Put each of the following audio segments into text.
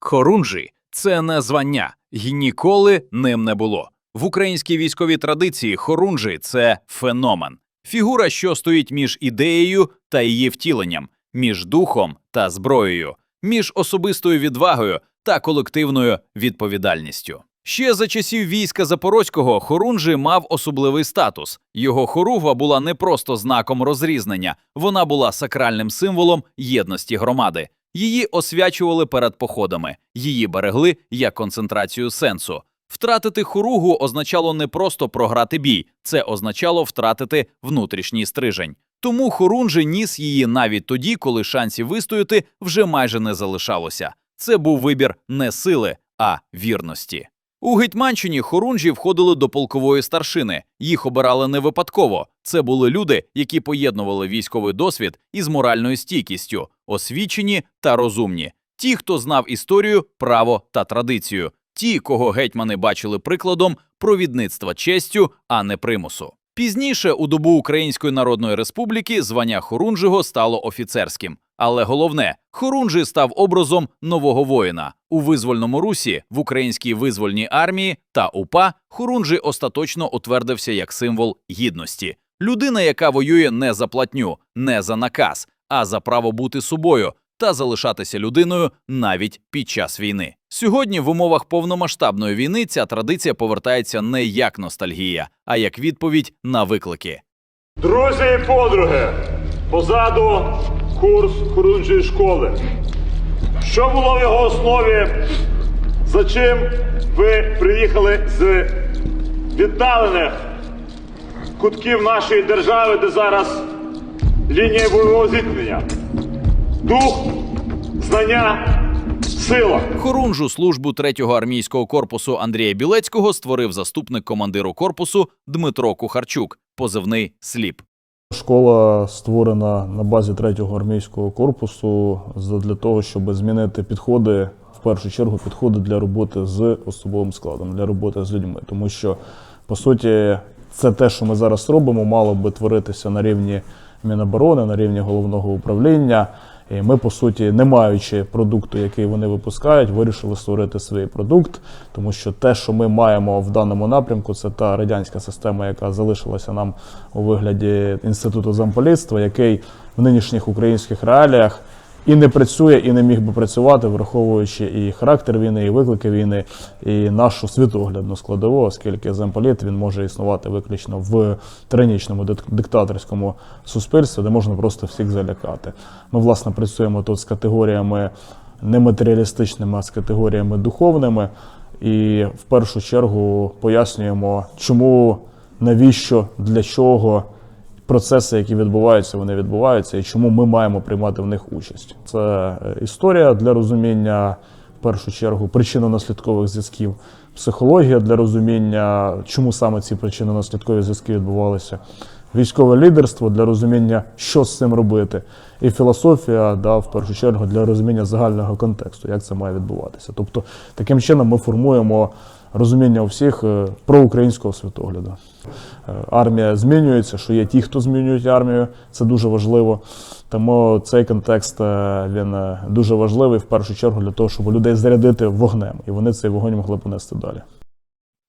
Хорунжі це не звання, й ніколи ним не було. В українській військовій традиції хорунжі це феномен, фігура, що стоїть між ідеєю та її втіленням, між духом та зброєю, між особистою відвагою та колективною відповідальністю. Ще за часів війська Запорозького Хорунжі мав особливий статус. Його хоругва була не просто знаком розрізнення, вона була сакральним символом єдності громади. Її освячували перед походами, її берегли як концентрацію сенсу. Втратити хоругу означало не просто програти бій, це означало втратити внутрішній стрижень. Тому хорунжи ніс її навіть тоді, коли шансів вистояти вже майже не залишалося. Це був вибір не сили, а вірності. У Гетьманщині хорунжі входили до полкової старшини. Їх обирали не випадково. Це були люди, які поєднували військовий досвід із моральною стійкістю, освічені та розумні. Ті, хто знав історію, право та традицію, ті, кого гетьмани бачили прикладом провідництва честю, а не примусу. Пізніше, у добу Української Народної Республіки, звання Хорунжого стало офіцерським. Але головне, Хорунжий став образом нового воїна у визвольному русі в українській визвольній армії та УПА. Хорунжий остаточно утвердився як символ гідності. Людина, яка воює не за платню, не за наказ, а за право бути собою та залишатися людиною навіть під час війни. Сьогодні в умовах повномасштабної війни ця традиція повертається не як ностальгія, а як відповідь на виклики. Друзі і подруги, позаду курс хорунжої школи. Що було в його основі? За чим ви приїхали з віддалених кутків нашої держави, де зараз лінія бойового зіткнення? Дух, знання, сила. Хорунжу службу 3-го армійського корпусу Андрія Білецького створив заступник командиру корпусу Дмитро Кухарчук, позивний сліп. Школа створена на базі 3-го армійського корпусу для того, щоб змінити підходи, в першу чергу, підходи для роботи з особовим складом, для роботи з людьми. Тому що, по суті, це те, що ми зараз робимо, мало би творитися на рівні Міноборони, на рівні головного управління. І ми, по суті, не маючи продукту, який вони випускають, вирішили створити свій продукт, тому що те, що ми маємо в даному напрямку, це та радянська система, яка залишилася нам у вигляді інституту замполітства, який в нинішніх українських реаліях і не працює, і не міг би працювати, враховуючи і характер війни, і виклики війни, і нашу світоглядну складову, оскільки замполіт він може існувати виключно в тиранічному дик- диктаторському суспільстві, де можна просто всіх залякати. Ми, власне, працюємо тут з категоріями не матеріалістичними, а з категоріями духовними. І в першу чергу пояснюємо, чому, навіщо, для чого процеси, які відбуваються, вони відбуваються, і чому ми маємо приймати в них участь. Це е, історія для розуміння, в першу чергу, причинно-наслідкових зв'язків, психологія для розуміння, чому саме ці причинно-наслідкові зв'язки відбувалися. Військове лідерство для розуміння, що з цим робити, і філософія, да, в першу чергу, для розуміння загального контексту, як це має відбуватися. Тобто, таким чином ми формуємо розуміння у всіх е, проукраїнського світогляду. Е, Армія змінюється, що є ті, хто змінюють армію, це дуже важливо. Тому цей контекст е, він дуже важливий в першу чергу для того, щоб людей зарядити вогнем, і вони цей вогонь могли понести далі.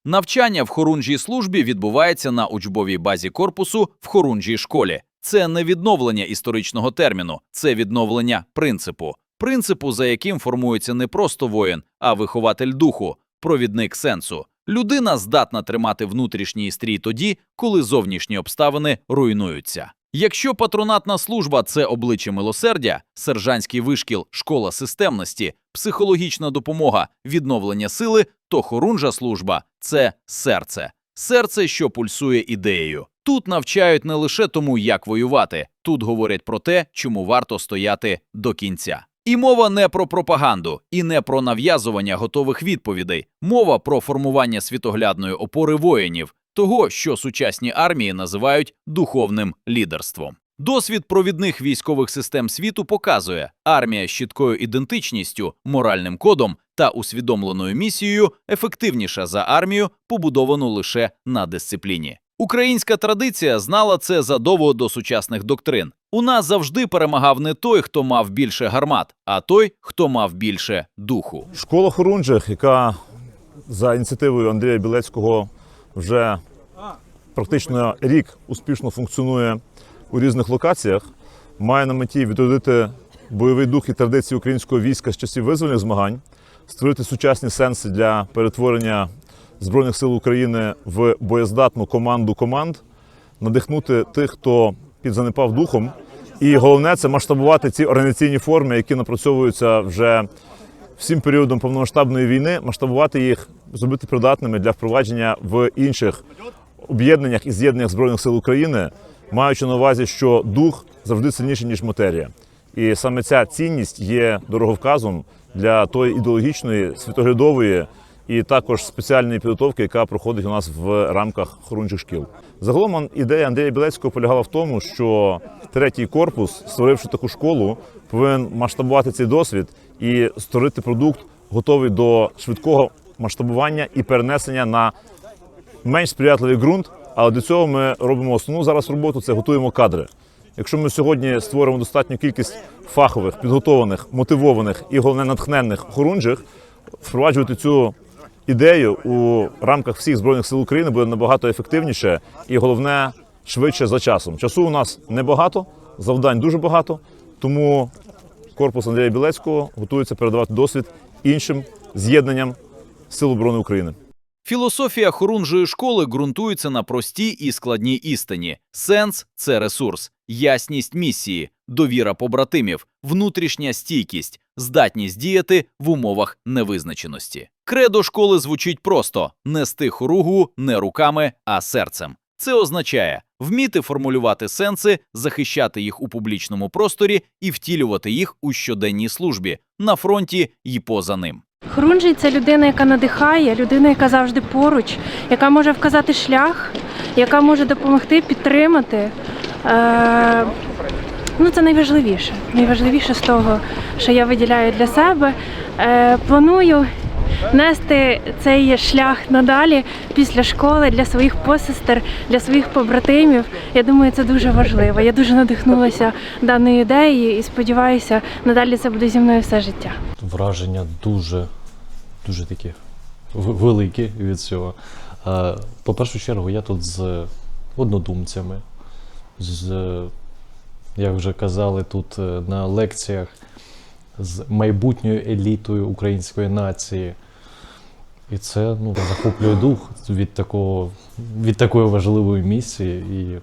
Навчання в хорунжій службі відбувається на учбовій базі корпусу в хорунжій школі. Це не відновлення історичного терміну, це відновлення принципу. Принципу, за яким формується не просто воїн, а вихователь духу, провідник сенсу. Людина здатна тримати внутрішній стрій тоді, коли зовнішні обставини руйнуються. Якщо патронатна служба це обличчя милосердя, сержантський вишкіл, школа системності, психологічна допомога, відновлення сили, то хорунжа служба це серце. Серце, що пульсує ідеєю. Тут навчають не лише тому, як воювати, тут говорять про те, чому варто стояти до кінця. І мова не про пропаганду, і не про нав'язування готових відповідей. Мова про формування світоглядної опори воїнів, того, що сучасні армії називають духовним лідерством. Досвід провідних військових систем світу показує, армія з чіткою ідентичністю, моральним кодом та усвідомленою місією ефективніша за армію, побудовану лише на дисципліні. Українська традиція знала це задовго до сучасних доктрин. У нас завжди перемагав не той, хто мав більше гармат, а той, хто мав більше духу. Школа Хорунжих, яка за ініціативою Андрія Білецького вже практично рік успішно функціонує у різних локаціях, має на меті відродити бойовий дух і традиції українського війська з часів визвольних змагань, створити сучасні сенси для перетворення Збройних сил України в боєздатну команду команд, надихнути тих, хто підзанепав духом. І головне це масштабувати ці організаційні форми, які напрацьовуються вже всім періодом повномасштабної війни, масштабувати їх, зробити придатними для впровадження в інших об'єднаннях і з'єднаннях збройних сил України, маючи на увазі, що дух завжди сильніший ніж матерія. І саме ця цінність є дороговказом для тої ідеологічної, світоглядової і також спеціальної підготовки, яка проходить у нас в рамках хорунчих шкіл. Загалом ідея Андрія Білецького полягала в тому, що третій корпус, створивши таку школу, повинен масштабувати цей досвід і створити продукт, готовий до швидкого масштабування і перенесення на менш сприятливий ґрунт. Але для цього ми робимо основну зараз роботу це готуємо кадри. Якщо ми сьогодні створимо достатню кількість фахових, підготованих, мотивованих і головне натхненних хорунжих, впроваджувати цю ідею у рамках всіх збройних сил України буде набагато ефективніше і головне швидше за часом. Часу у нас небагато, завдань дуже багато, тому корпус Андрія Білецького готується передавати досвід іншим з'єднанням Сил оборони України. Філософія хорунжої школи ґрунтується на простій і складній істині. Сенс це ресурс, ясність місії, довіра побратимів, внутрішня стійкість, здатність діяти в умовах невизначеності. Кредо школи звучить просто: нести хоругу не руками, а серцем. Це означає вміти формулювати сенси, захищати їх у публічному просторі і втілювати їх у щоденній службі на фронті і поза ним. Хорунжий це людина, яка надихає, людина, яка завжди поруч, яка може вказати шлях, яка може допомогти, підтримати. Е, ну, це найважливіше. Найважливіше з того, що я виділяю для себе. Е, планую нести цей шлях надалі після школи для своїх посестер, для своїх побратимів. Я думаю, це дуже важливо. Я дуже надихнулася даною ідеєю і сподіваюся, надалі це буде зі мною все життя. враження дуже, дуже такі великі від цього. Е, По першу чергу, я тут з однодумцями, з, як вже казали тут е, на лекціях, з майбутньою елітою української нації. І це ну, захоплює дух від, такого, від такої важливої місії. І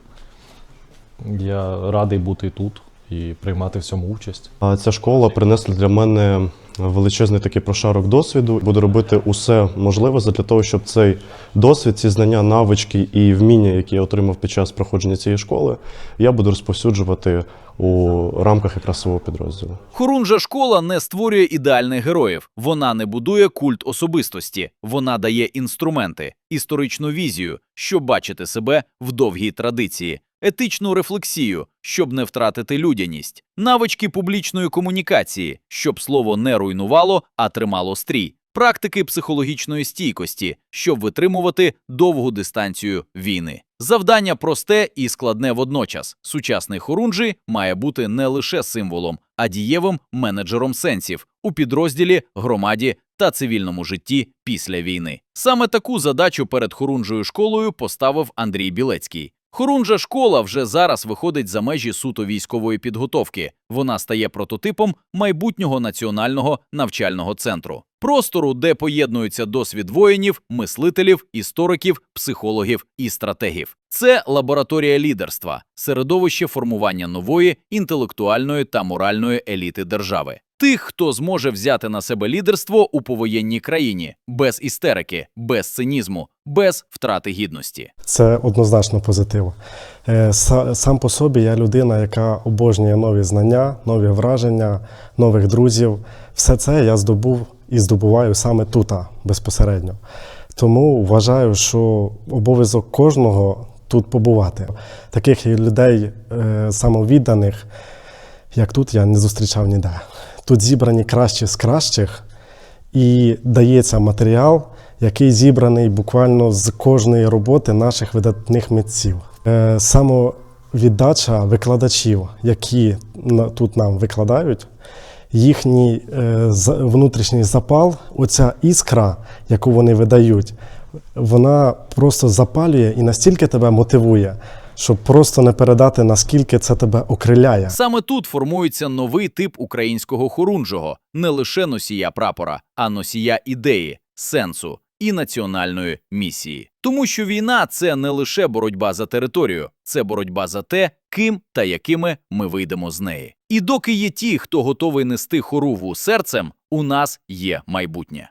я радий бути тут і приймати в цьому участь. А ця школа принесла для мене величезний такий прошарок досвіду. Буду робити усе можливе для того, щоб цей досвід, ці знання, навички і вміння, які я отримав під час проходження цієї школи, я буду розповсюджувати у рамках якраз свого підрозділу. Хорунжа школа не створює ідеальних героїв, вона не будує культ особистості, вона дає інструменти, історичну візію, щоб бачити себе в довгій традиції, етичну рефлексію, щоб не втратити людяність, навички публічної комунікації, щоб слово не руйнувало, а тримало стрій, практики психологічної стійкості, щоб витримувати довгу дистанцію війни. Завдання просте і складне водночас. Сучасний хорунжий має бути не лише символом, а дієвим менеджером сенсів у підрозділі, громаді та цивільному житті після війни. Саме таку задачу перед хорунжою школою поставив Андрій Білецький. Хорунжа школа вже зараз виходить за межі суто військової підготовки. Вона стає прототипом майбутнього національного навчального центру, простору, де поєднується досвід воїнів, мислителів, істориків, психологів і стратегів. Це лабораторія лідерства, середовище формування нової інтелектуальної та моральної еліти держави. Тих, хто зможе взяти на себе лідерство у повоєнній країні без істерики, без цинізму, без втрати гідності. Це однозначно позитив. Е, Сам по собі я людина, яка обожнює нові знання, нові враження, нових друзів. Все це я здобув і здобуваю саме тут, безпосередньо. Тому вважаю, що обов'язок кожного тут побувати. Таких людей е, самовідданих, як тут, я не зустрічав ніде. Тут зібрані кращі з кращих, і дається матеріал, який зібраний буквально з кожної роботи наших видатних митців. Е, Самовіддача викладачів, які тут нам викладають, їхній е, внутрішній запал, оця іскра, яку вони видають, вона просто запалює і настільки тебе мотивує, щоб просто не передати, наскільки це тебе окриляє. Саме тут формується новий тип українського хорунжого, не лише носія прапора, а носія ідеї, сенсу і національної місії. Тому що війна це не лише боротьба за територію, це боротьба за те, ким та якими ми вийдемо з неї. І доки є ті, хто готовий нести хоругву серцем, у нас є майбутнє.